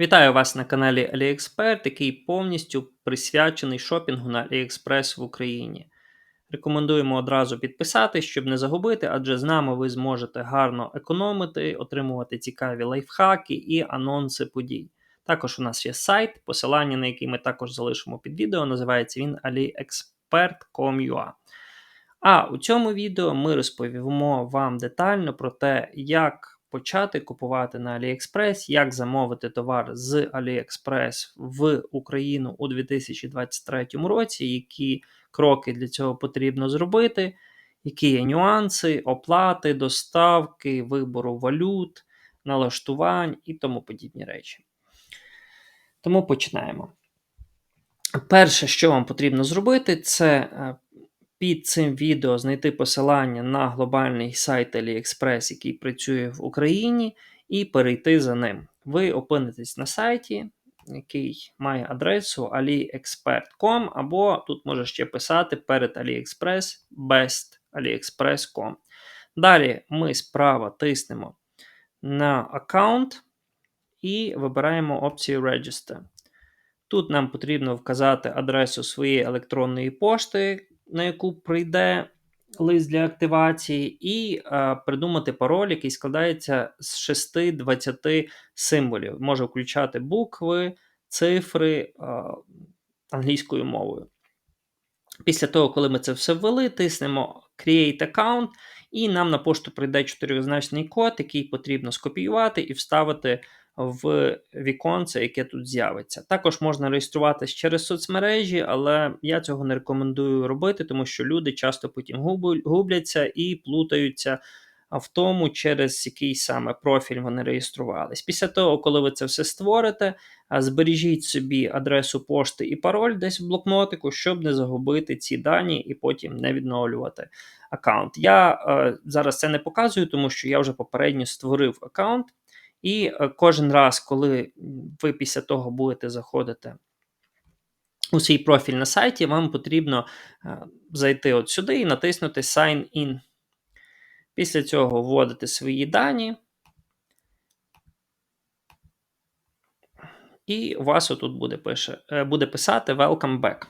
Вітаю вас на каналі AliExpert, який повністю присвячений шопінгу на AliExpress в Україні. Рекомендуємо одразу підписатись, щоб не загубити, адже з нами ви зможете гарно економити, отримувати цікаві лайфхаки і анонси подій. Також у нас є сайт, посилання на який ми також залишимо під відео. Називається він aliexpert.com.ua. А у цьому відео ми розповімо вам детально про те, як почати купувати на AliExpress, як замовити товар з AliExpress в Україну у 2023 році, які кроки для цього потрібно зробити, які є нюанси, оплати, доставки, вибору валют, налаштувань і тому подібні речі. Тому починаємо. Перше, що вам потрібно зробити, це е, під цим відео знайти посилання на глобальний сайт AliExpress, який працює в Україні, і перейти за ним. Ви опинитесь на сайті, який має адресу aliexpert.com, або тут може ще писати перед AliExpress best.aliexpress.com. Далі ми справа тиснемо на аккаунт і вибираємо опцію Register. Тут нам потрібно вказати адресу своєї електронної пошти, на яку прийде лист для активації, і а, придумати пароль, який складається з 6-20 символів. Може включати букви, цифри а, англійською мовою. Після того, коли ми це все ввели, тиснемо Create Account, і нам на пошту прийде чотиризначний код, який потрібно скопіювати і вставити в віконце, яке тут з'явиться. Також можна реєструватись через соцмережі, але я цього не рекомендую робити, тому що люди часто потім губляться і плутаються в тому, через який саме профіль вони реєструвались. Після того, коли ви це все створите, збережіть собі адресу пошти і пароль десь в блокнотику, щоб не загубити ці дані і потім не відновлювати аккаунт. Я е, зараз це не показую, тому що я вже попередньо створив аккаунт. І е, кожен раз, коли ви після того будете заходити у свій профіль на сайті, вам потрібно е, зайти от сюди і натиснути Sign In. Після цього вводите свої дані. І у вас отут буде пише, е, буде писати Welcome back.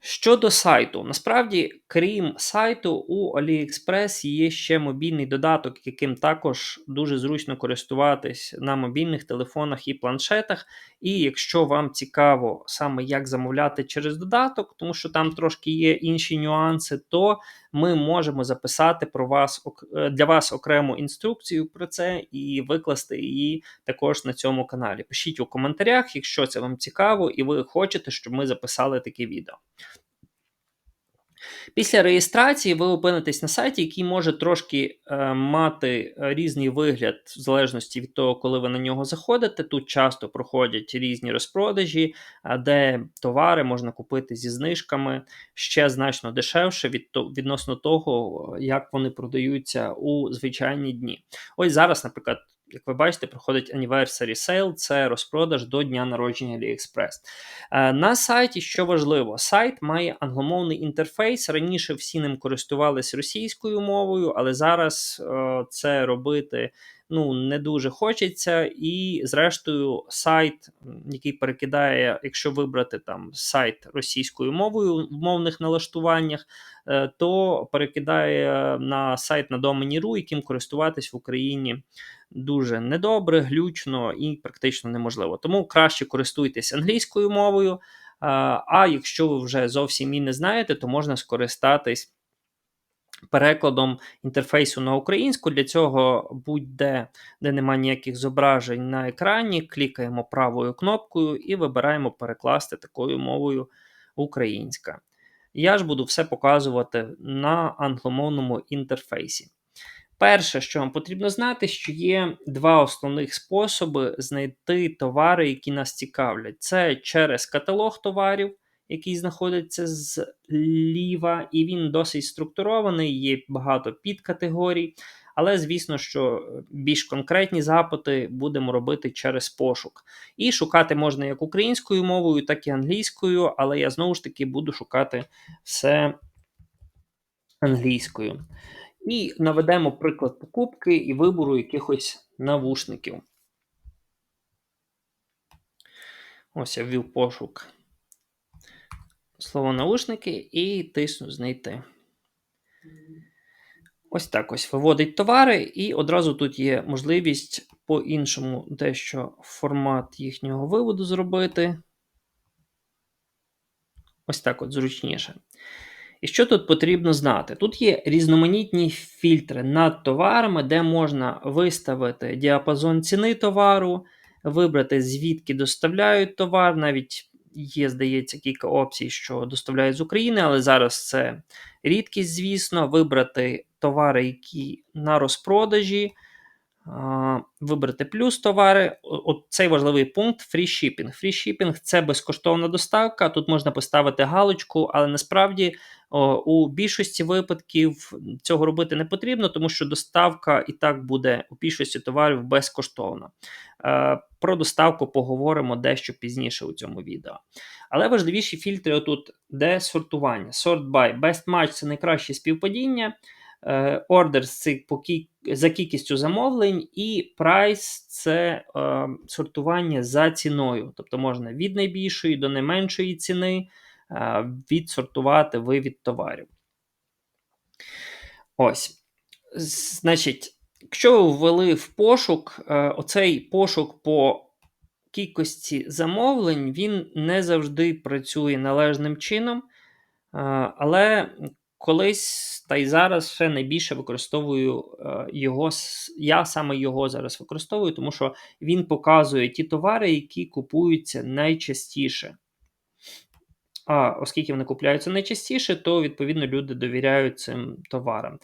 Щодо сайту, насправді, крім сайту, у AliExpress є ще мобільний додаток, яким також дуже зручно користуватись на мобільних телефонах і планшетах. І якщо вам цікаво саме як замовляти через додаток, тому що там трошки є інші нюанси, то ми можемо записати про вас е, для вас окрему інструкцію про це і викласти її також на цьому каналі. Пишіть у коментарях, якщо це вам цікаво, і ви хочете, щоб ми записали таке відео. Після реєстрації ви опинитесь на сайті, який може трошки е, мати е, різний вигляд, в залежності від того, коли ви на нього заходите. Тут часто проходять різні розпродажі, е, де товари можна купити зі знижками ще значно дешевше від, відносно того, як вони продаються у звичайні дні. Ось зараз, наприклад. Як ви бачите, проходить Anniversary Sale, це розпродаж до дня народження AliExpress. Е, на сайті, що важливо, сайт має англомовний інтерфейс. Раніше всі ним користувалися російською мовою, але зараз е, це робити ну, не дуже хочеться. І, зрештою, сайт, який перекидає, якщо вибрати там сайт російською мовою в мовних налаштуваннях, е, то перекидає на сайт на домені.ru, яким користуватись в Україні дуже недобре, глючно і практично неможливо. Тому краще користуйтесь англійською мовою. А якщо ви вже зовсім і не знаєте, то можна скористатись перекладом інтерфейсу на українську. Для цього будь-де, де немає ніяких зображень на екрані, клікаємо правою кнопкою і вибираємо перекласти такою мовою українська. Я ж буду все показувати на англомовному інтерфейсі. Перше, що вам потрібно знати, що є два основних способи знайти товари, які нас цікавлять. Це через каталог товарів, який знаходиться зліва, і він досить структурований, є багато підкатегорій. Але, звісно, що більш конкретні запити будемо робити через пошук. І шукати можна як українською мовою, так і англійською, але я знову ж таки буду шукати все англійською. І наведемо приклад покупки і вибору якихось навушників. Ось я ввів пошук слово наушники і тисну знайти. Ось так ось виводить товари, і одразу тут є можливість по-іншому дещо формат їхнього виводу зробити. Ось так от зручніше. І що тут потрібно знати? Тут є різноманітні фільтри над товарами, де можна виставити діапазон ціни товару, вибрати, звідки доставляють товар. Навіть є, здається, кілька опцій, що доставляють з України, але зараз це рідкість, звісно, вибрати товари, які на розпродажі. Вибрати плюс товари. От цей важливий пункт free shipping. Free shipping – це безкоштовна доставка. Тут можна поставити галочку, але насправді у більшості випадків цього робити не потрібно, тому що доставка і так буде у більшості товарів безкоштовна. Е, про доставку поговоримо дещо пізніше у цьому відео. Але важливіші фільтри отут, де сортування. Sort by. Best match – це найкраще співпадіння. Е, Orders це за кількістю замовлень, і Price – це е, сортування за ціною. Тобто можна від найбільшої до найменшої ціни е, відсортувати вивід товарів. Ось. Значить, якщо ви ввели в пошук, оцей пошук по кількості замовлень, він не завжди працює належним чином. Але колись та й зараз ще найбільше використовую е, його. Я саме його зараз використовую, тому що він показує ті товари, які купуються найчастіше. А оскільки вони купляються найчастіше, то відповідно люди довіряють цим товарам.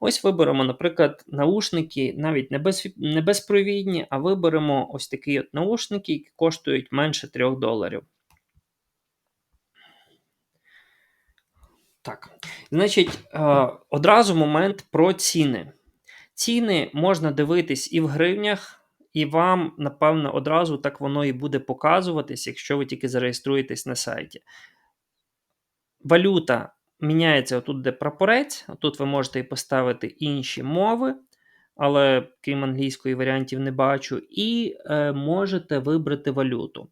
Ось виберемо, наприклад, наушники, навіть не, без, не безпровідні, а виберемо ось такі от наушники, які коштують менше 3 доларів. Так, значить, е, одразу момент про ціни. Ціни можна дивитись і в гривнях, і вам, напевно, одразу так воно і буде показуватись, якщо ви тільки зареєструєтесь на сайті. Валюта міняється отут, де прапорець. Тут ви можете і поставити інші мови, але крім англійської варіантів не бачу. І е, можете вибрати валюту.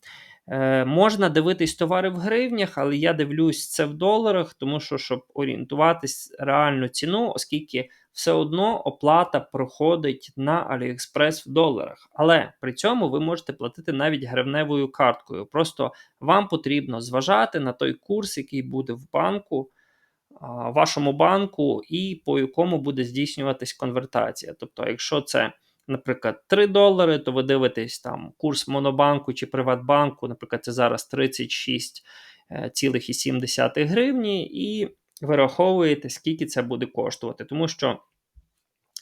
Е, Можна дивитись товари в гривнях, але я дивлюсь це в доларах, тому що, щоб орієнтуватись реальну ціну, оскільки все одно оплата проходить на AliExpress в доларах. Але при цьому ви можете платити навіть гривневою карткою. Просто вам потрібно зважати на той курс, який буде в банку вашому банку, і по якому буде здійснюватись конвертація. Тобто, якщо це, наприклад, 3 долари, то ви дивитесь там курс Монобанку чи Приватбанку, наприклад, це зараз 36,7 е, гривні, і вираховуєте, скільки це буде коштувати. Тому що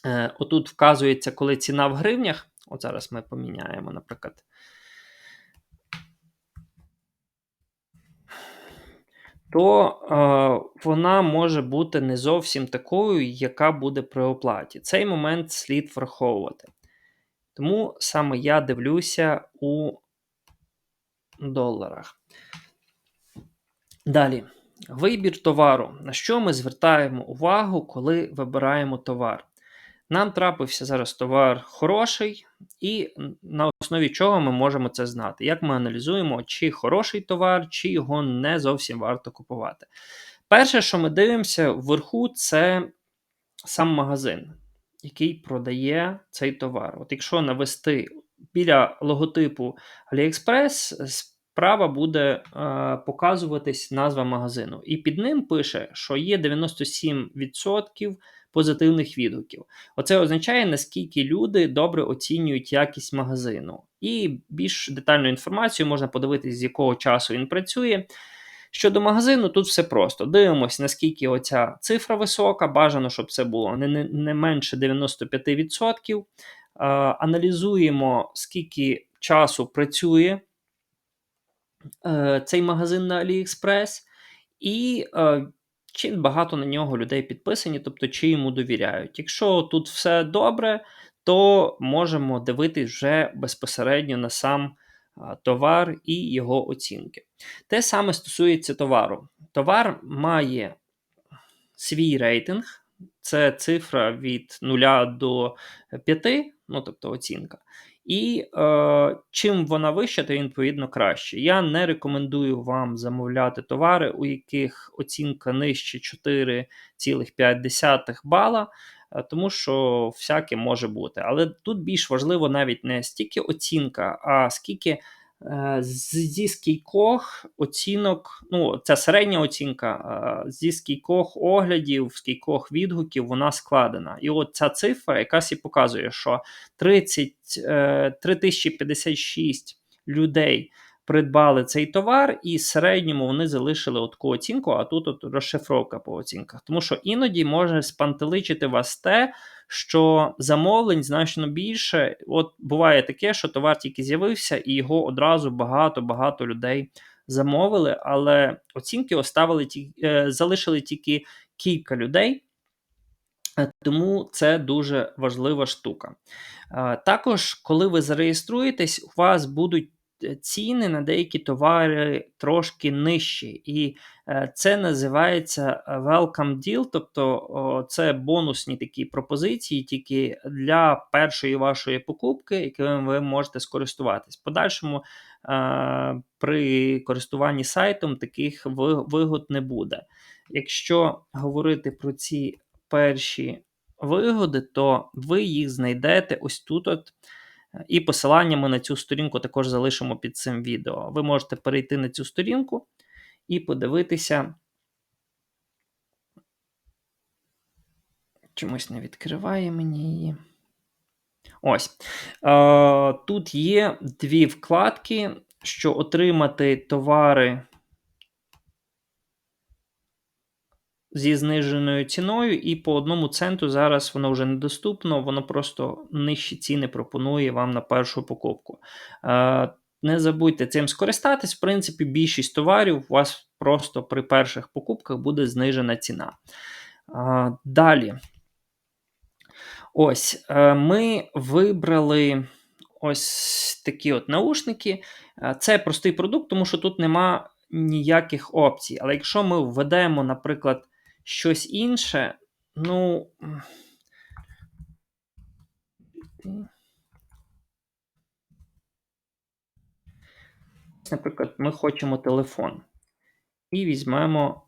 е, отут вказується, коли ціна в гривнях. От зараз ми поміняємо, наприклад. То е, вона може бути не зовсім такою, яка буде при оплаті. Цей момент слід враховувати. Тому саме я дивлюся у доларах. Далі, вибір товару. На що ми звертаємо увагу, коли вибираємо товар? Нам трапився зараз товар хороший, і на основі чого ми можемо це знати? Як ми аналізуємо, чи хороший товар, чи його не зовсім варто купувати? Перше, що ми дивимося вверху, це сам магазин, який продає цей товар. От Якщо навести біля логотипу AliExpress, справа буде е, показуватись назва магазину. І під ним пише, що є 97% позитивних відгуків. Оце означає, наскільки люди добре оцінюють якість магазину. І більш детальну інформацію можна подивитися, з якого часу він працює. Щодо магазину, тут все просто. Дивимося, наскільки оця цифра висока, бажано, щоб це було не, не, менше 95%. Е, аналізуємо, скільки часу працює е, цей магазин на AliExpress, і е, чи багато на нього людей підписані, тобто чи йому довіряють. Якщо тут все добре, то можемо дивитись вже безпосередньо на сам товар і його оцінки. Те саме стосується товару. Товар має свій рейтинг, це цифра від 0 до 5, ну тобто оцінка. І е, чим вона вища, то відповідно краще. Я не рекомендую вам замовляти товари, у яких оцінка нижче 4,5 бала, е, тому що всяке може бути. Але тут більш важливо навіть не стільки оцінка, а скільки зі скількох оцінок, ну, це середня оцінка, зі скількох оглядів, з кількох відгуків вона складена. І от ця цифра якраз і показує, що 30, 3056 е, людей придбали цей товар, і в середньому вони залишили от оцінку, а тут от розшифровка по оцінках. Тому що іноді може спантеличити вас те, що замовлень значно більше. От буває таке, що товар тільки з'явився, і його одразу багато-багато людей замовили, але оцінки оставили е, залишили тільки кілька людей. Е, тому це дуже важлива штука. Е, також, коли ви зареєструєтесь, у вас будуть ціни на деякі товари трошки нижчі. І е, це називається е, welcome deal, тобто це бонусні такі пропозиції тільки для першої вашої покупки, якими ви можете скористуватись. Подальшому при користуванні сайтом таких вигод не буде. Якщо говорити про ці перші вигоди, то ви їх знайдете ось тут. от і посилання ми на цю сторінку також залишимо під цим відео. Ви можете перейти на цю сторінку і подивитися. Чомусь не відкриває мені її. Ось. Е, Тут є дві вкладки, що отримати товари зі зниженою ціною, і по одному центу зараз воно вже недоступно, воно просто нижчі ціни пропонує вам на першу покупку. Е, не забудьте цим скористатись. В принципі, більшість товарів у вас просто при перших покупках буде знижена ціна. Е, далі. Ось, е, ми вибрали ось такі от наушники. Це простий продукт, тому що тут нема ніяких опцій. Але якщо ми введемо, наприклад, щось інше, ну. Наприклад, ми хочемо телефон. І візьмемо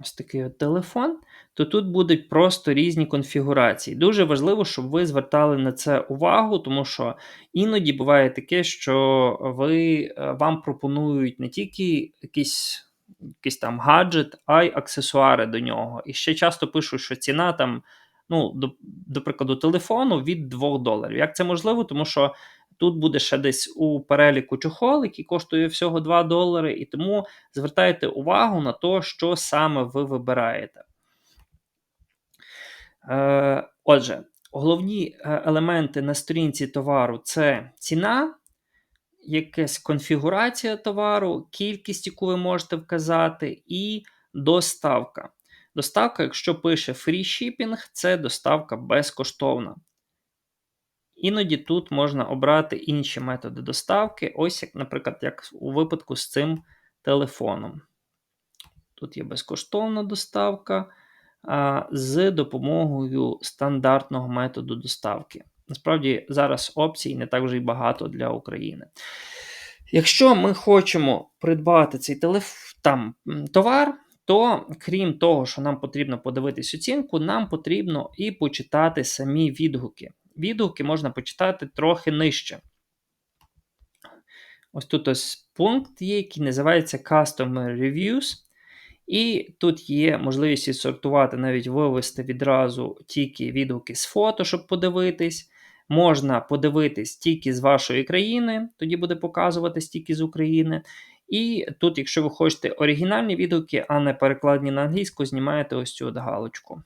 ось такий от телефон, то тут будуть просто різні конфігурації. Дуже важливо, щоб ви звертали на це увагу, тому що іноді буває таке, що ви, е, вам пропонують не тільки якісь якийсь там гаджет, а й аксесуари до нього. І ще часто пишуть, що ціна там, ну, до, до прикладу, телефону від 2 доларів. Як це можливо? Тому що тут буде ще десь у переліку чохол, який коштує всього 2 долари, і тому звертайте увагу на те, що саме ви вибираєте. Е, Отже, головні е, елементи на сторінці товару це ціна якась конфігурація товару, кількість, яку ви можете вказати, і доставка. Доставка, якщо пише free shipping, це доставка безкоштовна. Іноді тут можна обрати інші методи доставки, ось, як, наприклад, як у випадку з цим телефоном. Тут є безкоштовна доставка а, з допомогою стандартного методу доставки. Насправді, зараз опцій не так вже й багато для України. Якщо ми хочемо придбати цей телеф... там, товар, то крім того, що нам потрібно подивитись оцінку, нам потрібно і почитати самі відгуки. Відгуки можна почитати трохи нижче. Ось тут ось пункт є, який називається Customer Reviews. І тут є можливість сортувати, навіть вивести відразу тільки відгуки з фото, щоб подивитись. Можна подивитись тільки з вашої країни, тоді буде показуватись тільки з України. І тут, якщо ви хочете оригінальні відгуки, а не перекладені на англійську, знімаєте ось цю галочку.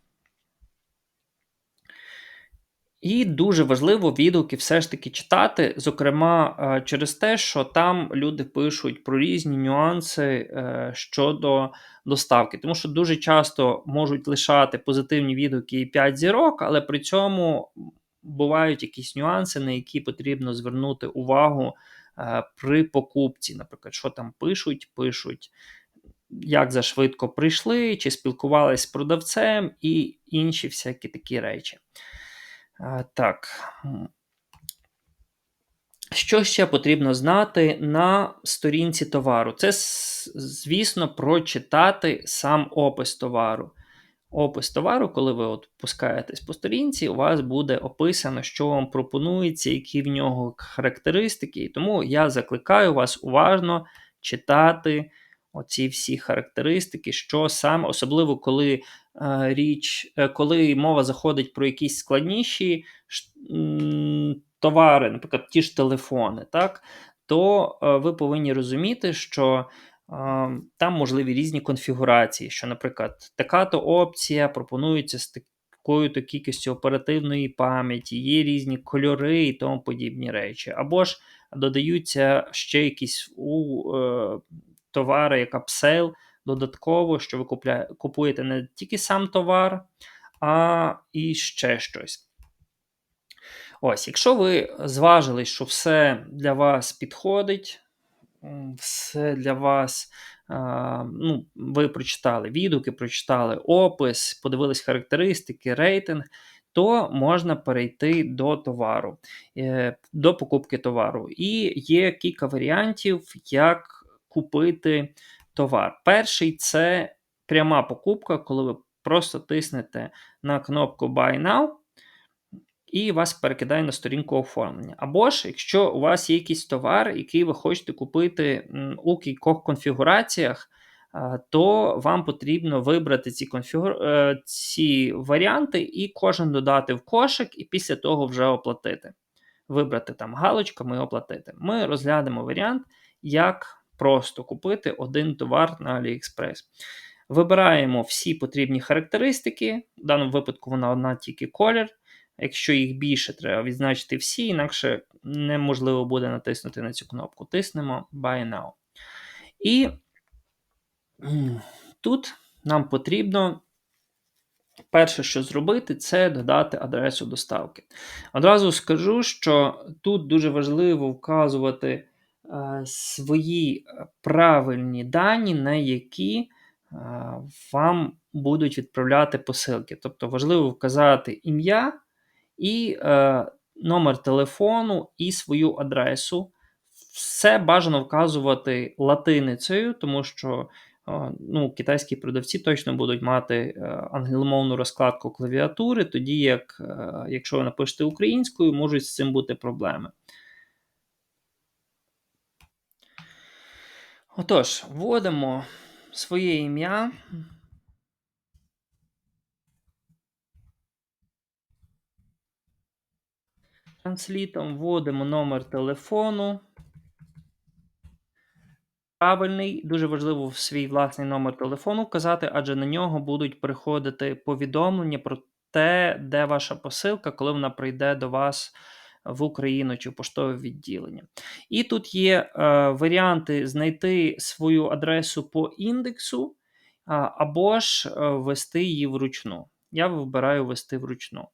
І дуже важливо відгуки все ж таки читати, зокрема, е, через те, що там люди пишуть про різні нюанси е, щодо доставки. Тому що дуже часто можуть лишати позитивні відгуки і 5 зірок, але при цьому бувають якісь нюанси, на які потрібно звернути увагу е, при покупці. Наприклад, що там пишуть, пишуть, як зашвидко прийшли, чи спілкувалися з продавцем, і інші всякі такі речі. Е, так. Що ще потрібно знати на сторінці товару? Це, звісно, прочитати сам опис товару. Опис товару, коли ви от пускаєтесь по сторінці, у вас буде описано, що вам пропонується, які в нього характеристики. І тому я закликаю вас уважно читати оці всі характеристики, що саме, особливо коли е, річ, е, коли мова заходить про якісь складніші товари, наприклад, ті ж телефони, так, то е, ви повинні розуміти, що там можливі різні конфігурації, що, наприклад, така-то опція пропонується з такою то кількістю оперативної пам'яті, є різні кольори і тому подібні речі. Або ж додаються ще якісь у е, товари, як апсейл, додатково, що ви купує, купуєте не тільки сам товар, а і ще щось. Ось, якщо ви зважили, що все для вас підходить, все для вас, ну, ви прочитали відгуки, прочитали опис, подивились характеристики, рейтинг, то можна перейти до товару, е, до покупки товару. І є кілька варіантів, як купити товар. Перший це пряма покупка, коли ви просто тиснете на кнопку Buy Now і вас перекидає на сторінку оформлення. Або ж, якщо у вас є якийсь товар, який ви хочете купити у кількох конфігураціях, то вам потрібно вибрати ці конфігур... Е, ці варіанти і кожен додати в кошик, і після того вже оплатити. Вибрати там галочками і оплатити. Ми розглянемо варіант, як просто купити один товар на AliExpress. Вибираємо всі потрібні характеристики, в даному випадку вона одна тільки колір. Якщо їх більше, треба відзначити всі, інакше неможливо буде натиснути на цю кнопку. Тиснемо Buy Now. І тут нам потрібно. Перше, що зробити, це додати адресу доставки. Одразу скажу, що тут дуже важливо вказувати е, свої правильні дані, на які е, вам будуть відправляти посилки. Тобто важливо вказати ім'я, і е, номер телефону, і свою адресу. Все бажано вказувати латиницею, тому що е, ну, китайські продавці точно будуть мати е, англомовну розкладку клавіатури, тоді як, е, якщо ви напишете українською, можуть з цим бути проблеми. Отож, вводимо своє ім'я. Транслітом вводимо номер телефону. Правильний, дуже важливо свій власний номер телефону вказати, адже на нього будуть приходити повідомлення про те, де ваша посилка, коли вона прийде до вас в Україну чи в поштове відділення. І тут є е, варіанти знайти свою адресу по індексу, або ж е, ввести її вручну. Я вибираю ввести вручну.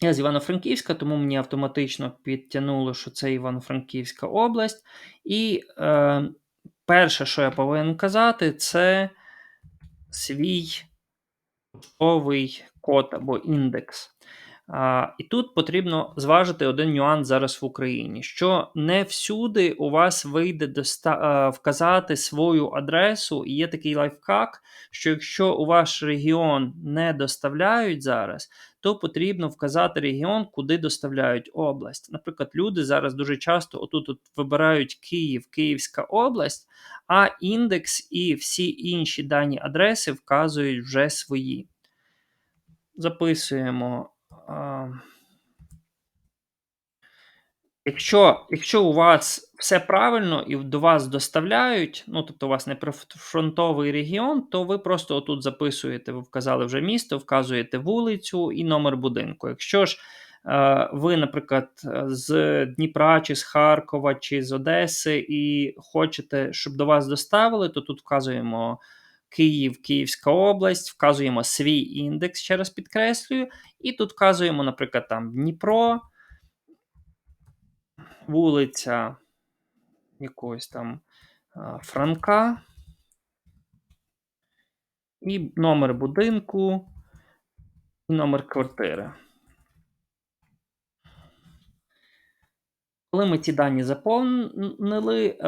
Я з Івано-Франківська, тому мені автоматично підтягнуло, що це Івано-Франківська область. І е, перше, що я повинен казати, це свій код або індекс. І тут потрібно зважити один нюанс зараз в Україні: що не всюди у вас вийде доста- вказати свою адресу, і є такий лайфхак, що якщо у ваш регіон не доставляють зараз, то потрібно вказати регіон, куди доставляють область. Наприклад, люди зараз дуже часто отут от вибирають Київ, Київська область, а індекс і всі інші дані адреси вказують вже свої. Записуємо. Якщо якщо у вас все правильно і до вас доставляють, ну тобто у вас не прифронтовий регіон, то ви просто отут записуєте, ви вказали вже місто, вказуєте вулицю і номер будинку. Якщо ж е, ви, наприклад, з Дніпра, чи з Харкова, чи з Одеси, і хочете, щоб до вас доставили, то тут вказуємо Київ, Київська область, вказуємо свій індекс, ще раз підкреслюю, і тут вказуємо, наприклад, там Дніпро, вулиця якогось там Франка, і номер будинку, і номер квартири. Коли ми ці дані заповнили, е,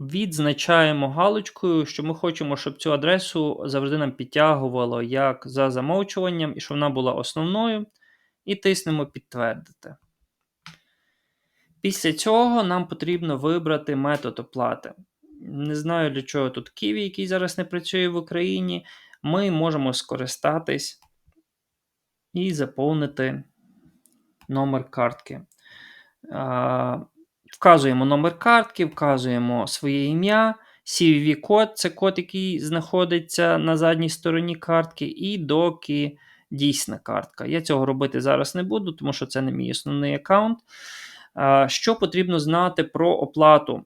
відзначаємо галочкою, що ми хочемо, щоб цю адресу завжди нам підтягувало як за замовчуванням, і щоб вона була основною, і тиснемо підтвердити. Після цього нам потрібно вибрати метод оплати. Не знаю, для чого тут Kiwi, який зараз не працює в Україні. Ми можемо скористатись і заповнити номер картки. Вказуємо номер картки, вказуємо своє ім'я, CVV-код це код, який знаходиться на задній стороні картки, і доки дійсна картка. Я цього робити зараз не буду, тому що це не мій основний аккаунт. Що потрібно знати про оплату?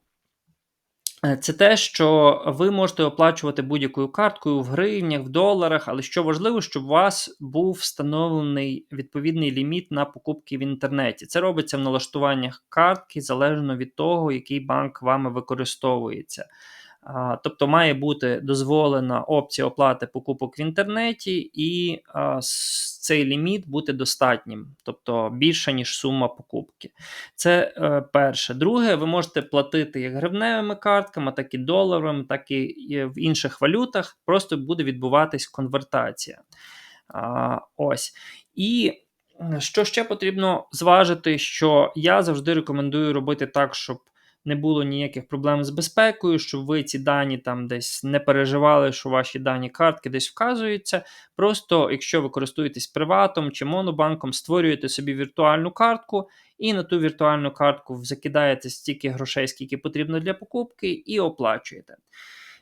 Е, це те, що ви можете оплачувати будь-якою карткою в гривнях, в доларах, але що важливо, щоб у вас був встановлений відповідний ліміт на покупки в інтернеті. Це робиться в налаштуваннях картки залежно від того, який банк вами використовується. Тобто має бути дозволена опція оплати покупок в інтернеті, і цей ліміт бути достатнім, тобто більше, ніж сума покупки. Це е, перше. Друге, ви можете платити як гривневими картками, так і доларами, так і в інших валютах. Просто буде відбуватись конвертація. Ось. І що ще потрібно зважити, що я завжди рекомендую робити так, щоб не було ніяких проблем з безпекою, щоб ви ці дані там десь не переживали, що ваші дані картки десь вказуються. Просто, якщо ви користуєтесь приватом чи монобанком, створюєте собі віртуальну картку, і на ту віртуальну картку закидаєте стільки грошей, скільки потрібно для покупки, і оплачуєте.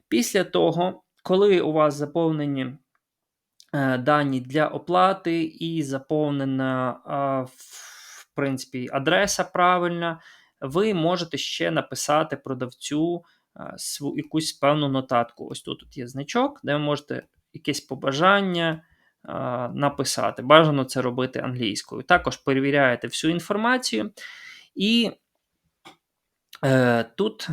Після того, коли у вас заповнені е, дані для оплати, і заповнена, в принципі, адреса правильна ви можете ще написати продавцю свою якусь певну нотатку. Ось тут, тут є значок, де ви можете якесь побажання написати. Бажано це робити англійською. Також перевіряєте всю інформацію, і е, тут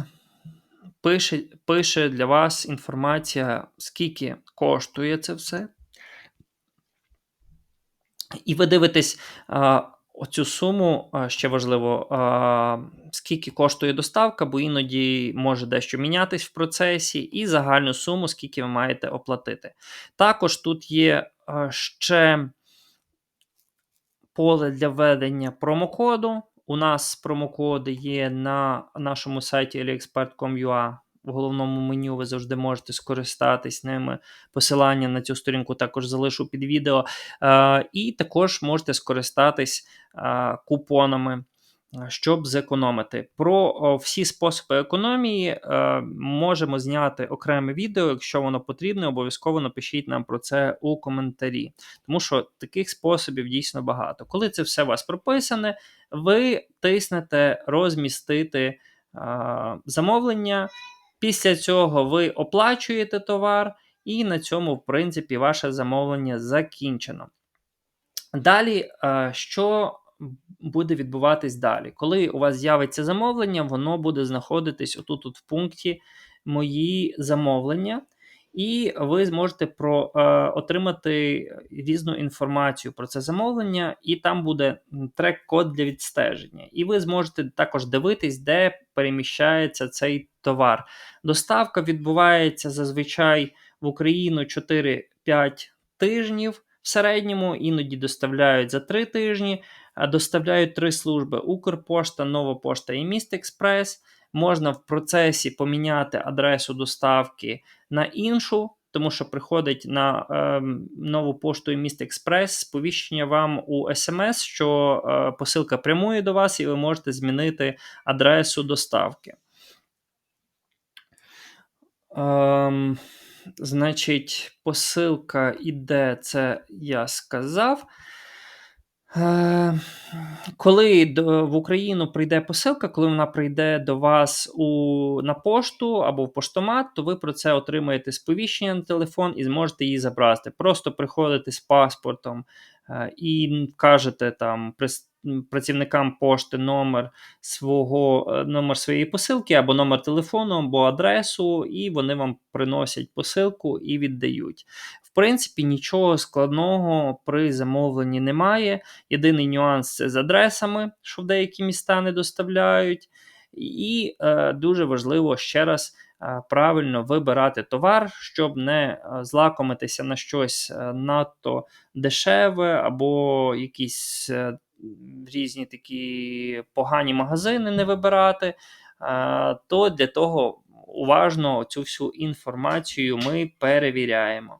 пише, пише для вас інформація, скільки коштує це все. І ви дивитесь. Оцю суму ще важливо, скільки коштує доставка, бо іноді може дещо мінятись в процесі, і загальну суму, скільки ви маєте оплатити. Також тут є ще поле для введення промокоду. У нас промокоди є на нашому сайті aliexpert.com.ua в головному меню ви завжди можете скористатись ними. Посилання на цю сторінку також залишу під відео. І також можете скористатись купонами. Щоб зекономити. Про всі способи економії е, можемо зняти окреме відео. Якщо воно потрібне, обов'язково напишіть нам про це у коментарі, тому що таких способів дійсно багато. Коли це все у вас прописане, ви тиснете розмістити е, замовлення, Після цього ви оплачуєте товар, і на цьому, в принципі, ваше замовлення закінчено. Далі, е, що буде відбуватись далі? Коли у вас з'явиться замовлення, воно буде знаходитись отут -от в пункті Мої замовлення і ви зможете про, е, отримати різну інформацію про це замовлення, і там буде трек-код для відстеження. І ви зможете також дивитись, де переміщається цей товар. Доставка відбувається зазвичай в Україну 4-5 тижнів. В середньому іноді доставляють за 3 тижні, доставляють три служби: Укрпошта, Нова Пошта і Міст Експрес можна в процесі поміняти адресу доставки на іншу, тому що приходить на е, нову пошту і міст Експрес сповіщення вам у смс, що е, посилка прямує до вас, і ви можете змінити адресу доставки. Е, Значить, посилка іде, це я сказав. Е, коли в Україну прийде посилка, коли вона прийде до вас у, на пошту або в поштомат, то ви про це отримаєте сповіщення на телефон і зможете її забрати. Просто приходите з паспортом е, і кажете там працівникам пошти номер свого е, номер своєї посилки, або номер телефону, або адресу, і вони вам приносять посилку і віддають принципі, нічого складного при замовленні немає. Єдиний нюанс це з адресами, що в деякі міста не доставляють. І е, дуже важливо ще раз е, правильно вибирати товар, щоб не е, злакомитися на щось е, надто дешеве або якісь е, різні такі погані магазини не вибирати. Е, то для того уважно цю всю інформацію ми перевіряємо.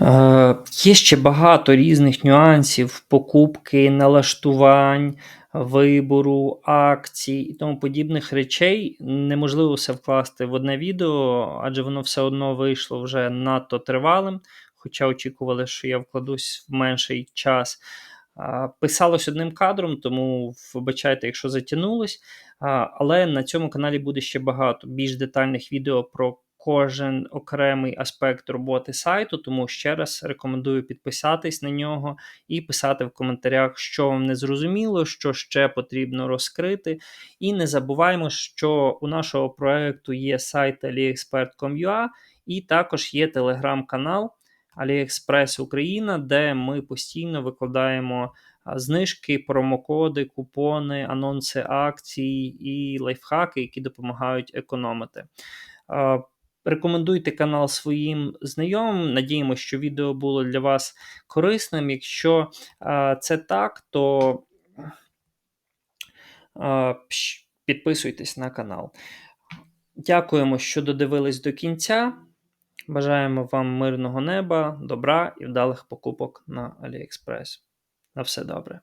Е, Є ще багато різних нюансів покупки, налаштувань, вибору, акцій і тому подібних речей. Неможливо все вкласти в одне відео, адже воно все одно вийшло вже надто тривалим, хоча очікували, що я вкладусь в менший час. Писалось одним кадром, тому вибачайте, якщо затягнулось. Але на цьому каналі буде ще багато більш детальних відео про кожен окремий аспект роботи сайту, тому ще раз рекомендую підписатись на нього і писати в коментарях, що вам не зрозуміло, що ще потрібно розкрити. І не забуваємо, що у нашого проекту є сайт aliexpert.com.ua і також є телеграм-канал AliExpress Україна, де ми постійно викладаємо знижки, промокоди, купони, анонси акцій і лайфхаки, які допомагають економити. Рекомендуйте канал своїм знайомим. Надіємося, що відео було для вас корисним. Якщо це так, то підписуйтесь на канал. Дякуємо, що додивились до кінця. Бажаємо вам мирного неба, добра і вдалих покупок на AliExpress. На все добре.